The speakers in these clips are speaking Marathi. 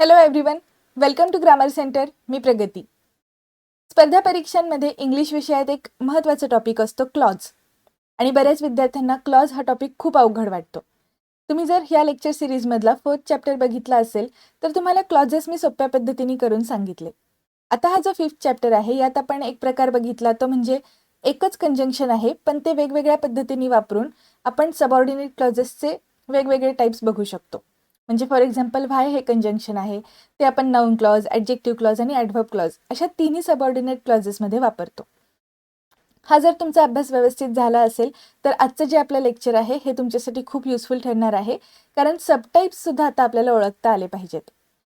Hello everyone welcome to grammar centre मी प्रगती. स्पर्धा परीक्षांमध्ये इंग्लिश विषयात एक महत्त्वाचा टॉपिक असतो क्लॉज आणि बऱ्याच विद्यार्थ्यांना क्लॉज हा टॉपिक खूप अवघड वाटतो. तुम्ही जर ह्या लेक्चर सिरीजमधला फोर्थ चॅप्टर बघितला असेल तर तुम्हाला क्लॉजेस मी सोप्या पद्धतीने करून सांगितले. आता हा जो फिफ्थ चॅप्टर आहे यात आपण एक प्रकार बघितला तो म्हणजे एकच कंजंक्शन आहे पण ते वेगवेगळ्या पद्धतीने वापरून आपण सबऑर्डिनेट क्लॉजेसचे वेगवेगळे टाईप्स बघू शकतो. म्हणजे फॉर एक्झाम्पल व्हाय हे कंजंक्शन आहे. ते आपण नाऊन क्लॉज ॲडजेक्टिव्ह क्लॉज आणि ॲडव्हर्ब क्लॉज अशा तिन्ही सबऑर्डिनेट क्लॉजेसमध्ये वापरतो. हा जर तुमचा अभ्यास व्यवस्थित झाला असेल तर आजचं जे आपलं लेक्चर आहे हे तुमच्यासाठी खूप युजफुल ठरणार आहे. कारण सबटाईप्ससुद्धा आता आपल्याला ओळखता आले पाहिजेत.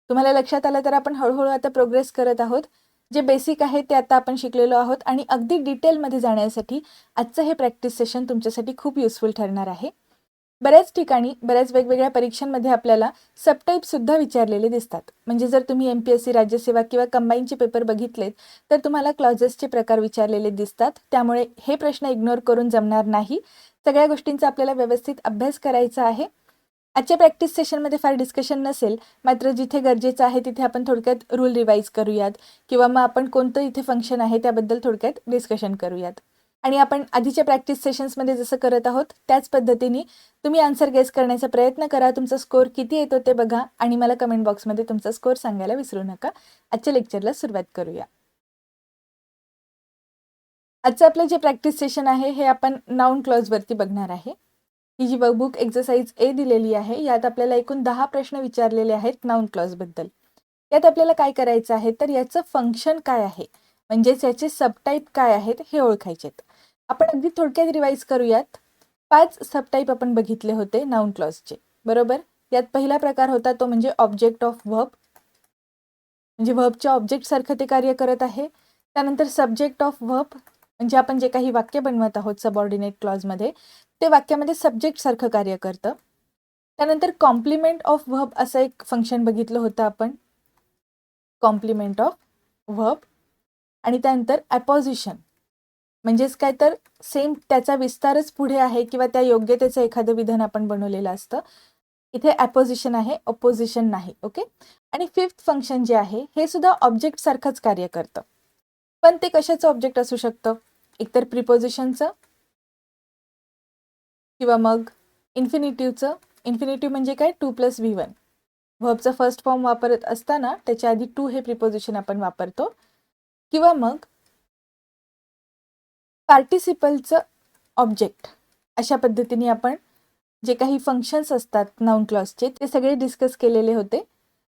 तुम्हाला लक्षात आलं तर आपण हळूहळू आता प्रोग्रेस करत आहोत. जे बेसिक आहे ते आता आपण शिकलेलो आहोत आणि अगदी डिटेलमध्ये जाण्यासाठी आजचं हे प्रॅक्टिस सेशन तुमच्यासाठी खूप युजफुल ठरणार आहे. बऱ्याच ठिकाणी बऱ्याच वेगवेगळ्या परीक्षांमध्ये आपल्याला सबटाईपसुद्धा विचारलेले दिसतात. म्हणजे जर तुम्ही एम पी एस सी राज्यसेवा किंवा कंबाईनचे पेपर बघितलेत तर तुम्हाला क्लॉजेसचे प्रकार विचारलेले दिसतात. त्यामुळे हे प्रश्न इग्नोर करून जमणार नाही. सगळ्या गोष्टींचा आपल्याला व्यवस्थित अभ्यास करायचा आहे. आजच्या प्रॅक्टिस सेशनमध्ये फार डिस्कशन नसेल मात्र जिथे गरजेचं आहे तिथे आपण थोडक्यात रूल रिवाईज करूयात किंवा मग आपण कोणतं इथे फंक्शन आहे त्याबद्दल थोडक्यात डिस्कशन करूयात. आणि आपण आधीच्या प्रॅक्टिस सेशन्समध्ये जसं करत आहोत त्याच पद्धतीने तुम्ही आन्सर गेस करण्याचा प्रयत्न करा. तुमचा स्कोअर किती येतो ते बघा आणि मला कमेंट बॉक्समध्ये तुमचा स्कोअर सांगायला विसरू नका. आजच्या लेक्चरला सुरुवात करूया. आजचं आपलं जे प्रॅक्टिस सेशन आहे हे आपण नाऊन क्लॉजवरती बघणार आहे. ही जी बुक एक्झरसाइज ए दिलेली आहे यात आपल्याला एकूण दहा प्रश्न विचारलेले आहेत नाऊन क्लॉजबद्दल यात आपल्याला काय करायचं आहे? तर याचं फंक्शन काय आहे? म्हणजेच याचे सबटाईप काय आहेत हे ओळखायचेत. आपण अगदी थोडक्यात रिवाईज करूयात. पाच सबटाईप आपण बघितले होते नाऊन क्लॉजचे बरोबर? यात पहिला प्रकार होता तो म्हणजे ऑब्जेक्ट ऑफ व्हब म्हणजे व्हबच्या ऑब्जेक्टसारखं ते कार्य करत आहे. त्यानंतर सब्जेक्ट ऑफ व्हब म्हणजे आपण जे काही वाक्य बनवत आहोत सबऑर्डिनेट क्लॉजमध्ये ते वाक्यामध्ये सब्जेक्टसारखं कार्य करतं. त्यानंतर कॉम्प्लिमेंट ऑफ व्हब असं एक फंक्शन बघितलं होतं आपण. कॉम्प्लिमेंट ऑफ व्हब आणि त्यानंतर ॲपॉझिशन म्हणजेच काय तर सेम त्याचा विस्तारच पुढे आहे किंवा त्या योग्यतेचं एखादं विधान आपण बनवलेलं असतं. इथे ॲपोजिशन आहे अपोजिशन नाही ओके आणि फिफ्थ फंक्शन जे आहे हे सुद्धा ऑब्जेक्ट सारखंच कार्य करतं. पण ते कशाचं ऑब्जेक्ट असू शकतं? एकतर प्रिपोजिशनचं किंवा मग इन्फिनिटिव्हचं इन्फिनिटिव्ह म्हणजे काय? टू प्लस व्ही वन व्हबचा फर्स्ट फॉर्म वापरत असताना त्याच्या आधी टू हे प्रिपोजिशन आपण वापरतो. किंवा मग पार्टिसिपलचं ऑब्जेक्ट अशा पद्धतीने आपण जे काही फंक्शन्स असतात नाऊन क्लॉजचे ते सगळे डिस्कस केलेले होते.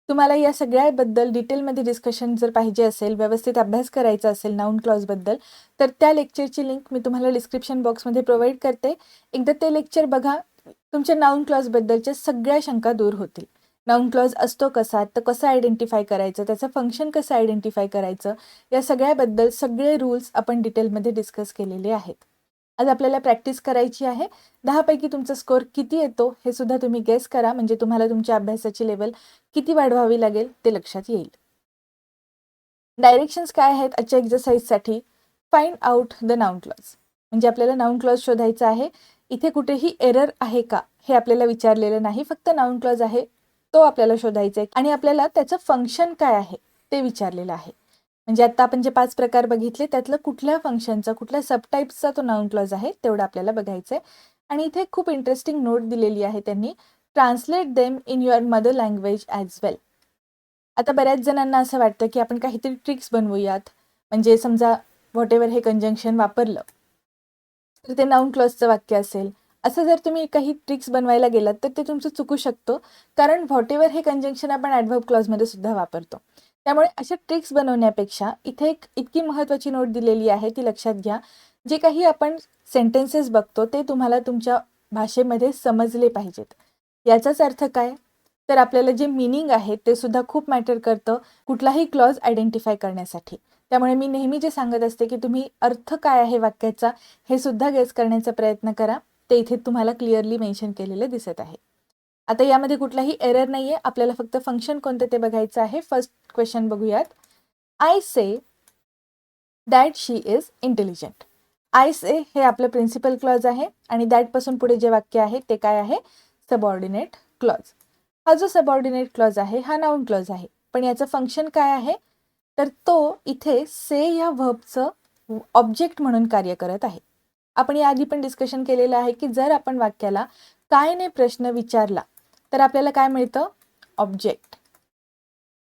तुम्हाला या सगळ्याबद्दल डिटेलमध्ये डिस्कशन जर पाहिजे असेल व्यवस्थित अभ्यास करायचा असेल नाऊन क्लॉजबद्दल तर त्या लेक्चरची लिंक मी तुम्हाला डिस्क्रिप्शन बॉक्समध्ये प्रोव्हाइड करते. एकदा ते लेक्चर बघा तुमच्या नाऊन क्लॉजबद्दलच्या सगळ्या शंका दूर होतील. नाउन क्लॉज असतो कसा? तर कसं आयडेंटिफाय करायचं? त्याचं फंक्शन कसं आयडेंटिफाय करायचं? या सगळ्याबद्दल सगळे रूल्स आपण डिटेलमध्ये डिस्कस केलेले आहेत. आज आपल्याला प्रॅक्टिस करायची आहे. दहापैकी तुमचा स्कोअर किती येतो? हे सुद्धा तुम्ही गेस करा. म्हणजे तुम्हाला तुमच्या अभ्यासाची लेवल किती वाढवावी लागेल? ते लक्षात येईल. डायरेक्शन्स काय आहेत? आजच्या एक्झरसाईजसाठी find out the noun clause म्हणजे आपल्याला नाऊन क्लॉज शोधायचा आहे. इथे कुठेही एरर आहे का? हे आपल्याला विचारलेलं नाही. फक्त नाऊन क्लॉज आहे. तो आपल्याला शोधायचा आहे आणि आपल्याला त्याचं फंक्शन काय आहे ते विचारलेलं आहे. म्हणजे आता आपण जे पाच प्रकार बघितले त्यातलं कुठल्या फंक्शनचा कुठल्या सबटाईप्सचा तो नाउन क्लॉज आहे तेवढं आपल्याला बघायचं आहे आणि इथे खूप इंटरेस्टिंग नोट दिलेली आहे त्यांनी. Translate them in your mother language as well आता बऱ्याच जणांना असं वाटतं की आपण काहीतरी ट्रिक्स बनवूयात. म्हणजे समजा व्हॉट एव्हर हे कंजंक्शन वापरलं तर ते नाऊन क्लॉजचं वाक्य असेल. असं जर तुम्ही काही ट्रिक्स बनवायला गेलात तर ते तुमचं चुकू शकतो. कारण व्हॉट एव्हर हे कंजंक्शन आपण ॲडव्हर्ब क्लॉजमध्ये सुद्धा वापरतो. त्यामुळे अशा ट्रिक्स बनवण्यापेक्षा इथे एक इतकी महत्त्वाची नोट दिलेली आहे ती लक्षात घ्या. जे काही आपण सेंटेन्सेस बघतो ते तुम्हाला तुमच्या भाषेमध्ये समजले पाहिजेत. याचाच अर्थ काय? तर आपल्याला जे मिनिंग आहे ते सुद्धा खूप मॅटर करतं कुठलाही क्लॉज आयडेंटिफाय करण्यासाठी. त्यामुळे मी नेहमी जे सांगत असते की तुम्ही अर्थ काय आहे वाक्याचा हे सुद्धा गेस करण्याचा प्रयत्न करा. ते इथे तुम्हाला क्लिअरली मेन्शन केलेलं दिसत आहे. आता यामध्ये कुठलाही एरर नाही आहे आपल्याला फक्त फंक्शन कोणतं ते बघायचं आहे. फर्स्ट क्वेश्चन बघूयात. I say that she is intelligent I say हे आपलं प्रिन्सिपल क्लॉज आहे आणि दॅटपासून पुढे जे वाक्य आहे ते काय आहे? सबऑर्डिनेट क्लॉज हा जो सबऑर्डिनेट क्लॉज आहे हा नाऊन क्लॉज आहे. पण याचं फंक्शन काय आहे? तर तो इथे से या व्हबचं ऑब्जेक्ट म्हणून कार्य करत आहे. आपण याआधी पण डिस्कशन केलेलं आहे की जर आपण वाक्याला काय ने प्रश्न विचारला तर आपल्याला काय मिळतं? ऑब्जेक्ट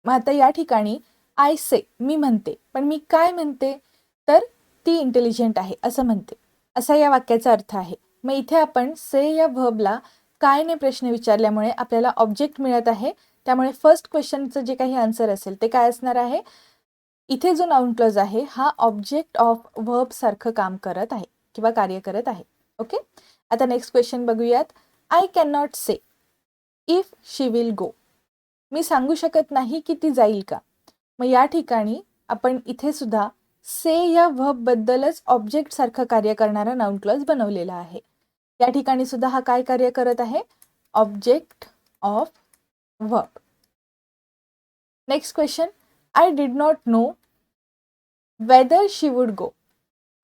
मग आता या ठिकाणी आय से मी म्हणते. पण मी काय म्हणते? तर ती इंटेलिजंट आहे असं म्हणते. असा या वाक्याचा अर्थ आहे. मग इथे आपण से या व्हबला काय ने प्रश्न विचारल्यामुळे आपल्याला ऑब्जेक्ट मिळत आहे त्यामुळे फर्स्ट क्वेश्चनचं जे काही आन्सर असेल ते काय असणार आहे? इथे जो नाउन क्लॉज आहे हा ऑब्जेक्ट ऑफ व्हर्ब सारखं काम करत आहे. किंवा कार्य करत आहे. ओके आता नेक्स्ट क्वेश्चन बघूयात. I can not say if she will go मी सांगू शकत नाही की ती जाईल का? मग या ठिकाणी आपण इथे सुद्धा से या व्हबबद्दलच ऑब्जेक्टसारखं ऑब्जेक्ट सारखं कार्य करणारा नाउन क्लॉज बनवलेला आहे. या ठिकाणी सुद्धा हा काय कार्य करत आहे? Object of verb next question I did not know whether she would go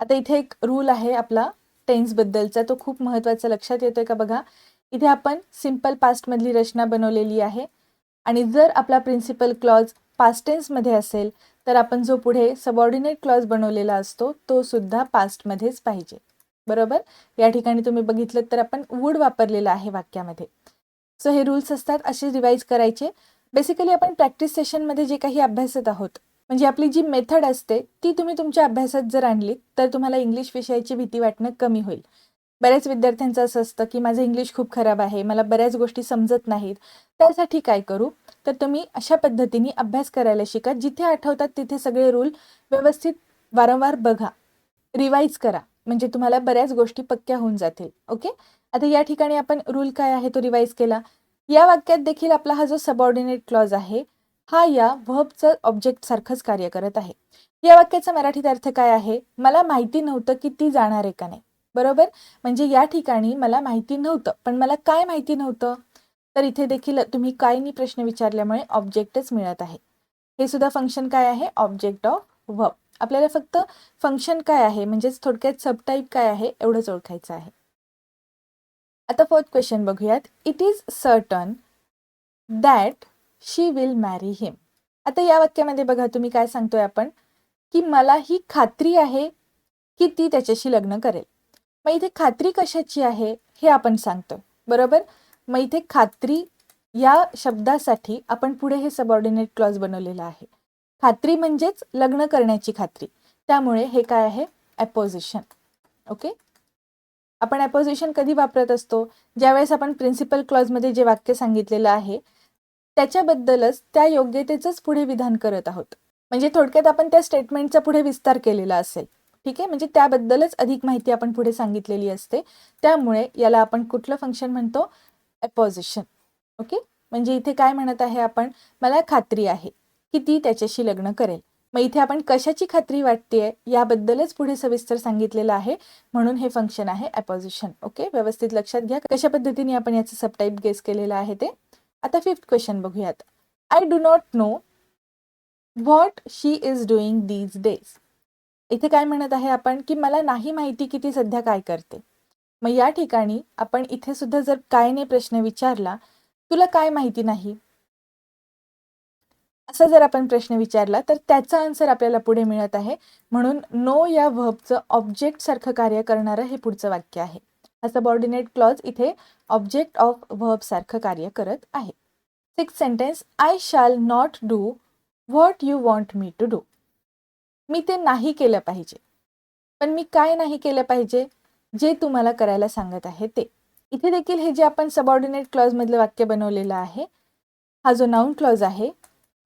आता इथे एक रूल आहे आपला टेन्सबद्दलचा तो खूप महत्त्वाचा लक्षात येतोय का बघा? इथे आपण सिंपल पास्टमधली रचना बनवलेली आहे. आणि जर आपला प्रिन्सिपल क्लॉज पास्ट टेन्समध्ये असेल तर आपण जो पुढे सबऑर्डिनेट क्लॉज बनवलेला असतो तो सुद्धा पास्टमध्येच पाहिजे. बरोबर? या ठिकाणी तुम्ही बघितलं तर आपण वूड वापरलेला आहे वाक्यामध्ये. सो हे रूल्स असतात असे रिवाईज करायचे. बेसिकली आपण प्रॅक्टिस सेशनमध्ये जे काही अभ्यासत आहोत म्हणजे आपली जी मेथड असते ती तुम्ही तुमच्या अभ्यासात जर आणली तर तुम्हाला इंग्लिश विषयाची भीती वाटणं कमी होईल. बऱ्याच विद्यार्थ्यांचं असं असतं की माझं इंग्लिश खूप खराब आहे मला बऱ्याच गोष्टी समजत नाहीत. त्यासाठी काय करू? तर तुम्ही अशा पद्धतीने अभ्यास करायला शिका. जिथे आठवतात तिथे सगळे रूल व्यवस्थित वारंवार बघा. रिवाईज करा. म्हणजे तुम्हाला बऱ्याच गोष्टी पक्क्या होऊन जातील. ओके? आता या ठिकाणी आपण रूल काय आहे तो रिवाईज केला? या वाक्यात देखील आपला हा जो सबऑर्डिनेट क्लॉज आहे हा या व्हबचं ऑब्जेक्ट सारखंच कार्य करत आहे. या वाक्याचा मराठीत अर्थ काय आहे? मला माहिती नव्हतं की ती जाणार आहे का नाही. बरोबर? म्हणजे या ठिकाणी मला माहिती नव्हतं. पण मला काय माहिती नव्हतं? तर इथे देखील तुम्ही कायनी प्रश्न विचारल्यामुळे ऑब्जेक्टच मिळत आहे. हे सुद्धा फंक्शन काय आहे? ऑब्जेक्ट ऑफ व्हब आपल्याला फक्त फंक्शन काय आहे? म्हणजेच थोडक्यात सबटाईप काय आहे? एवढंच ओळखायचं आहे. आता फोर्थ क्वेश्चन बघूयात. It is certain that she will marry him आता या वाक्यामध्ये बघा तुम्ही काय सांगतोय आपण? की मला ही खात्री आहे की ती त्याच्याशी लग्न करेल. मग इथे खात्री कशाची आहे हे आपण सांगतो बरोबर? मग इथे खात्री या शब्दासाठी आपण पुढे हे सबऑर्डिनेट क्लॉज बनवलेला आहे. खात्री म्हणजेच लग्न करण्याची खात्री. त्यामुळे हे काय आहे? अपोजिशन ओके आपण अपोजिशन कधी वापरत असतो? ज्यावेळेस आपण प्रिन्सिपल क्लॉजमध्ये जे वाक्य सांगितलेलं आहे त्याच्याबद्दलच त्या योग्यतेचंच पुढे विधान करत आहोत. म्हणजे थोडक्यात आपण त्या स्टेटमेंटचा पुढे विस्तार केलेला असेल. ठीक आहे? म्हणजे त्याबद्दलच अधिक माहिती आपण पुढे सांगितलेली असते. त्यामुळे याला आपण कुठलं फंक्शन म्हणतो? अपोजिशन ओके म्हणजे इथे काय म्हणत आहे आपण? मला खात्री आहे की ती त्याच्याशी लग्न करेल. मग इथे आपण कशाची खात्री वाटतेय? याबद्दलच पुढे सविस्तर सांगितलेलं आहे. म्हणून हे फंक्शन आहे अपोजिशन ओके व्यवस्थित लक्षात घ्या. कशा पद्धतीने आपण याचं सबटाईप गेस केलेलं आहे ते? आता फिफ्थ क्वेश्चन बघूयात. I do not know what she is doing these days इथे काय म्हणत आहे आपण? की मला नाही माहिती की ती सध्या काय करते. मग या ठिकाणी आपण इथे सुद्धा जर काय नाही प्रश्न विचारला तुला काय माहिती नाही? असा जर आपण प्रश्न विचारला तर त्याचा आन्सर आपल्याला पुढे मिळत आहे. म्हणून नो या व्हबचं ऑब्जेक्ट सारखं कार्य करणारं हे पुढचं वाक्य आहे. हा सबऑर्डिनेट क्लॉज इथे ऑब्जेक्ट ऑफ व्हर्ब सारखं कार्य करत आहे. Six sentence I shall not do what you want me to do मी ते नाही केलं पाहिजे. पण मी काय नाही केलं पाहिजे? जे तुम्हाला करायला सांगत आहे ते. इथे देखील हे जे आपण सबऑर्डिनेट क्लॉजमधलं वाक्य बनवलेलं आहे हा जो नाऊन क्लॉज आहे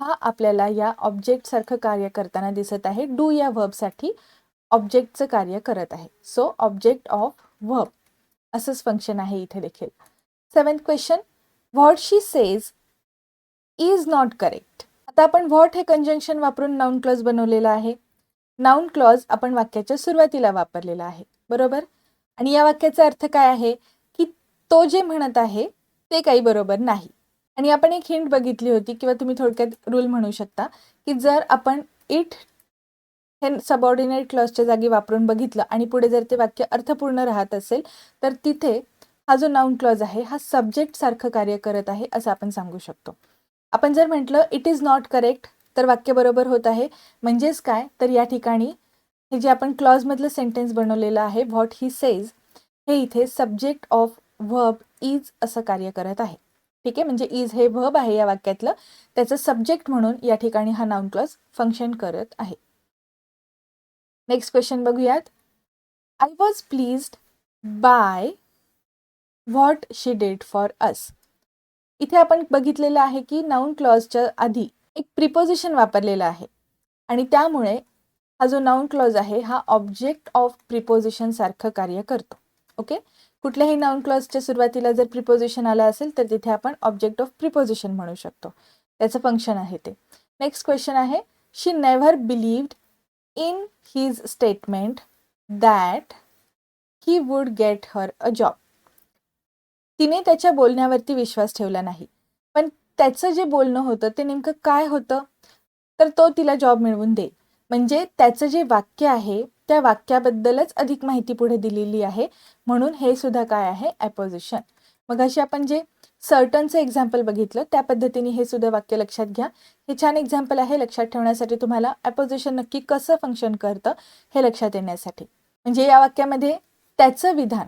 हा आपल्याला या ऑब्जेक्टसारखं कार्य करताना दिसत आहे. डू या व्हर्बसाठी ऑब्जेक्टचं कार्य करत आहे. सो ऑब्जेक्ट ऑफ व्हब असंच फंक्शन आहे इथे देखील. Seventh question what she says is not correct आता आपण व्हॉट हे कंजंक्शन वापरून नाऊन क्लॉज बनवलेला आहे. नाऊन क्लॉज आपण वाक्याच्या सुरुवातीला वापरलेला आहे. बरोबर? आणि या वाक्याचा अर्थ काय आहे? की तो जे म्हणत आहे ते काही बरोबर नाही. आणि आपण एक हिंट बघितली होती किंवा तुम्ही थोडक्यात रूल म्हणू शकता की जर आपण इट हे सबऑर्डिनेट क्लॉजच्या जागी वापरून बघितलं आणि पुढे जर ते वाक्य अर्थपूर्ण राहत असेल तर तिथे हा जो नाऊन क्लॉज आहे हा सब्जेक्ट सारखं कार्य करत आहे असं आपण सांगू शकतो. आपण जर म्हटलं इट इज नॉट करेक्ट तर वाक्य बरोबर होत आहे. म्हणजेच काय? तर या ठिकाणी हे जे आपण क्लॉजमधलं सेंटेन्स बनवलेलं आहे व्हॉट ही सेज हे इथे सब्जेक्ट ऑफ व्हब इज असं कार्य करत आहे. ठीक आहे? म्हणजे इज हे व्हब आहे या वाक्यातलं. त्याचं सब्जेक्ट म्हणून या ठिकाणी हा नाऊन क्लॉज फंक्शन करत आहे. नेक्स्ट क्वेश्चन बघूयात. I was pleased by what she did for us इथे आपण बघितलेलं आहे की नाऊन क्लॉजच्या आधी एक प्रिपोजिशन वापरलेलं आहे. आणि त्यामुळे हा जो नाऊन क्लॉज आहे हा ऑब्जेक्ट ऑफ प्रिपोजिशन सारखं कार्य करतो. ओके कुठल्याही नाऊन क्लॉजच्या सुरुवातीला जर प्रिपोजिशन आलं असेल तर तिथे आपण ऑब्जेक्ट ऑफ प्रिपोजिशन म्हणू शकतो. त्याचं फंक्शन आहे ते. नेक्स्ट क्वेश्चन आहे she never believed in his statement that he would get her a job तिने त्याच्या बोलण्यावरती विश्वास ठेवला नाही. पण त्याचं जे बोलणं होतं ते नेमकं काय होतं? तर तो तिला जॉब मिळवून देईल. म्हणजे त्याचं जे वाक्य आहे त्या वाक्याबद्दलच अधिक माहिती पुढे दिलेली आहे. म्हणून हे सुद्धा काय आहे? ॲपोजिशन मग अशी आपण जे सर्टनचं एक्झाम्पल बघितलं त्या पद्धतीने हे सुद्धा वाक्य लक्षात घ्या. हे छान एक्झाम्पल आहे लक्षात ठेवण्यासाठी तुम्हाला ॲपोजिशन नक्की कसं फंक्शन करतं हे लक्षात येण्यासाठी. म्हणजे या वाक्यामध्ये त्याचं विधान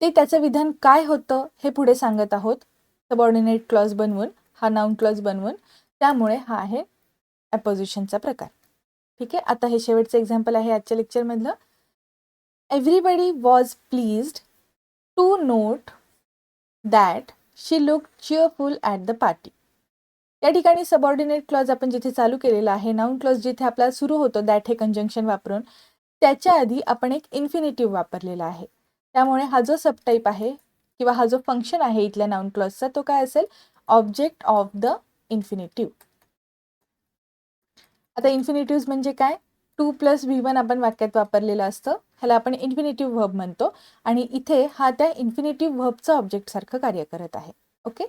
ते त्याचं विधान काय होतं हे पुढे सांगत आहोत. सबऑर्डिनेट क्लॉज बनवून हा नाऊन क्लॉज बनवून त्यामुळे हा आहे ॲपोजिशनचा प्रकार. ठीक आहे? आता हे शेवटचं एक्झाम्पल आहे आजच्या लेक्चरमधलं everybody was pleased to note that she look cheerful at the party या ठिकाणी सबऑर्डिनेट क्लॉज आपण जिथे चालू केलेला आहे नाऊन क्लॉज जिथे आपला सुरू होतो दॅट हे कंजंक्शन वापरून त्याच्या आधी आपण एक इन्फिनिटिव्ह वापरलेला आहे. त्यामुळे हा जो सबटाईप आहे किंवा हा जो फंक्शन आहे इथल्या नाऊन क्लॉजचा तो काय असेल? ऑब्जेक्ट ऑफ द इन्फिनिटिव्ह आता इन्फिनिटिव्ह म्हणजे काय? टू प्लस व्ही वन आपण वाक्यात वापरलेलं असतं. ह्याला आपण इन्फिनेटिव्ह व्हब म्हणतो. आणि इथे हा त्या इन्फिनेटिव्ह व्हबचं ऑब्जेक्ट सारखं कार्य करत आहे. ओके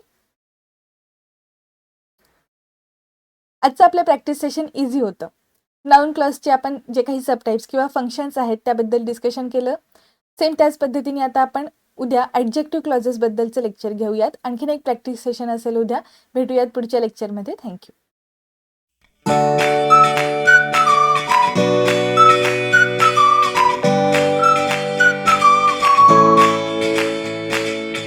आजचं आपलं प्रॅक्टिस सेशन इझी होतं. नाऊन क्लासचे आपण जे काही सबटाईप्स किंवा फंक्शन्स आहेत त्याबद्दल डिस्कशन केलं. सेम त्याच पद्धतीने आता आपण उद्या ॲडजेक्टिव्ह क्लॉजेसबद्दलचं लेक्चर घेऊयात. आणखीन एक प्रॅक्टिस सेशन असेल उद्या. भेटूयात पुढच्या लेक्चरमध्ये थँक्यू